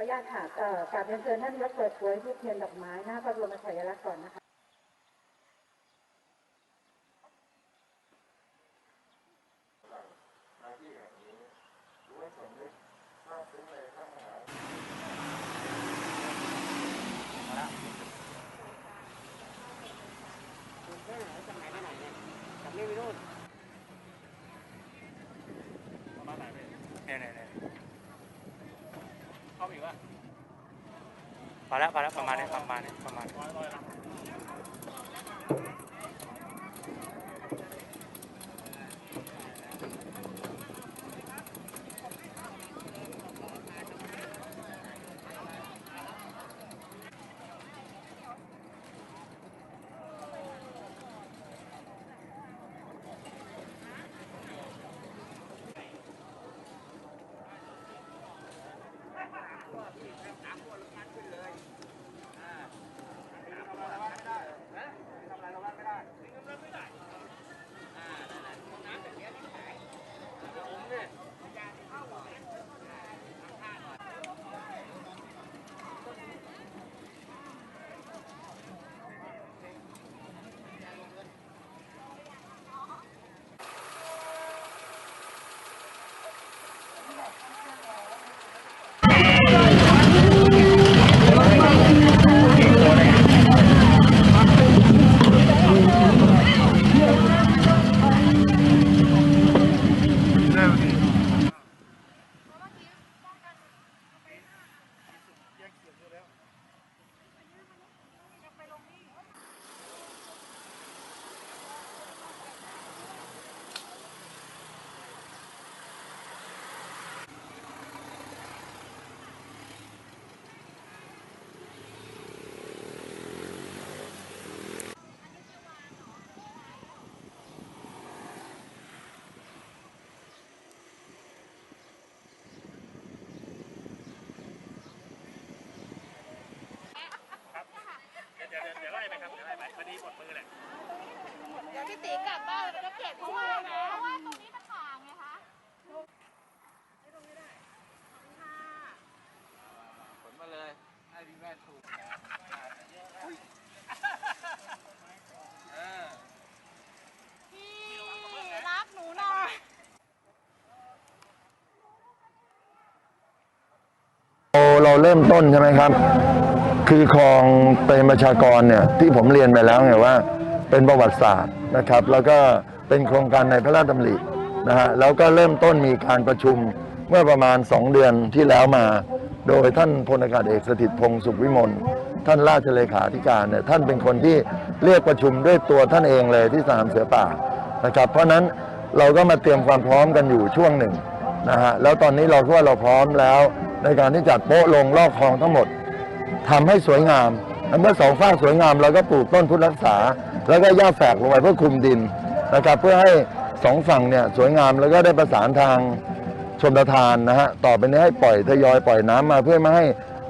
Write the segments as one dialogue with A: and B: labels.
A: ออนุญาตค่ะกราบเรียนเชิญท่านรับเปิดถวยทูบเทียนดอกไม้หน้าพระบรมฉายาลักษณ์ก่อนนะคะ
B: ประมาณไหนพี่เนี่ยเนี่ยเนี่ยเข้าไปอีกวะ
C: พอแล้วพอแล้วประมาณนี้ประมาณนี้ประมาณนี้
B: ร้อยร้อยละ เดี๋ยวเดี๋ยวเดี๋ยวไล่ไปครับเดี๋ยวไล่ไปพอดีหมดมือแหละ
D: เดี๋ยวพี่ ตีกลับบ้านแล้วก็เก็บเพราะว่าเพราะว่าตรงนี้มันห่างไงคะ
E: ผลมาเลยให้พี่แม่ถูกเออ
D: พี่รับหนูหน่อย
F: เราเราเริ่มต้นใช่ไหมครับ คือคลองเป็นประชากรเนี่ย ที่ผมเรียนไปแล้วไงว่า เป็นประวัติศาสตร์นะครับ แล้วก็เป็นโครงการในพระราชดำรินะฮะแล้วก็เริ่มต้นมีการประชุมเมื่อประมาณ 2 เดือนที่แล้วมา โดยท่านพลอากาศเอกสถิตพงศ์สุขวิมลท่านราชเลขาธิการเนี่ยท่านเป็นคนที่เรียกประชุมด้วยตัวท่านเองเลยที่สนามเสือป่านะครับ เพราะนั้นเราก็มาเตรียมความพร้อมกันอยู่ช่วงหนึ่งนะฮะแล้วตอนนี้เราก็ว่าเราพร้อมแล้ว ในการที่จัดโป๊ะลงรอบคลองทั้งหมดทำให้สวยงาม เมื่อสองฝ้ากสวยงามเราก็ปลูกต้นพุทธรักษา แล้วก็หญ้าแฝกลงไปเพื่อคุมดินนะครับ เพื่อให้สองฝั่งเนี่ยสวยงามแล้วก็ได้ประสานทางชนประทานนะฮะต่อไปนี้ให้ปล่อยทยอยปล่อยน้ำมาเพื่อไม่ให้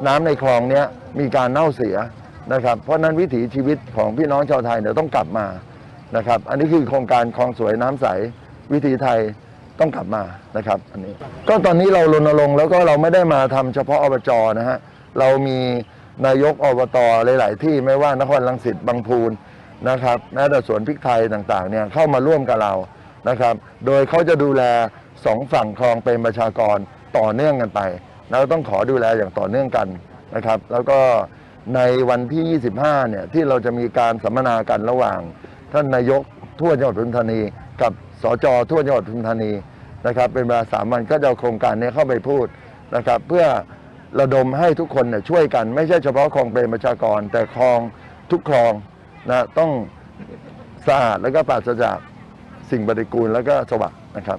F: น้ำในคลองเนี้ยมีการเน่าเสียนะครับ เพราะฉะนั้นวิถีชีวิตของพี่น้องชาวไทยเนี่ยต้องกลับมานะครับ อันนี้คือโครงการคลองสวยน้ำใสวิถีไทยต้องกลับมานะครับ อันนี้ก็ตอนนี้เรารณรงค์แล้วก็เราไม่ได้มาทำเฉพาะอบจนะฮะเรามี นายกอบตหลาย ๆ ที่ไม่ว่านครลังสิตบางพูนนะครับแม้แต่สวนพริกไทยต่าง ๆ เนี่ยเข้ามาร่วมกับเรานะครับ โดยเขาจะดูแลสองฝั่งคลองเป็นประชากรต่อเนื่องกันไปแล้วต้องขอดูแลอย่างต่อเนื่องกันนะครับ แล้วก็ในวันที่ 25 เนี่ยที่เราจะมีการสัมมนากันระหว่าง ท่านนายกทั่วจังหวัดปทุมธานี กับสจทั่วจังหวัดปทุมธานีนะครับ เป็นเวลาสามวันก็จะเอาโครงการนี้เข้าไปพูดนะครับ เพื่อ ระดมให้ทุกคนเนี่ยช่วยกัน ไม่ใช่เฉพาะคลองเปรมประชากร แต่คลองทุกคลองนะต้องสะอาดแล้วก็ปราศจากสิ่งปฏิกูลแล้วก็สวัสดนะครับ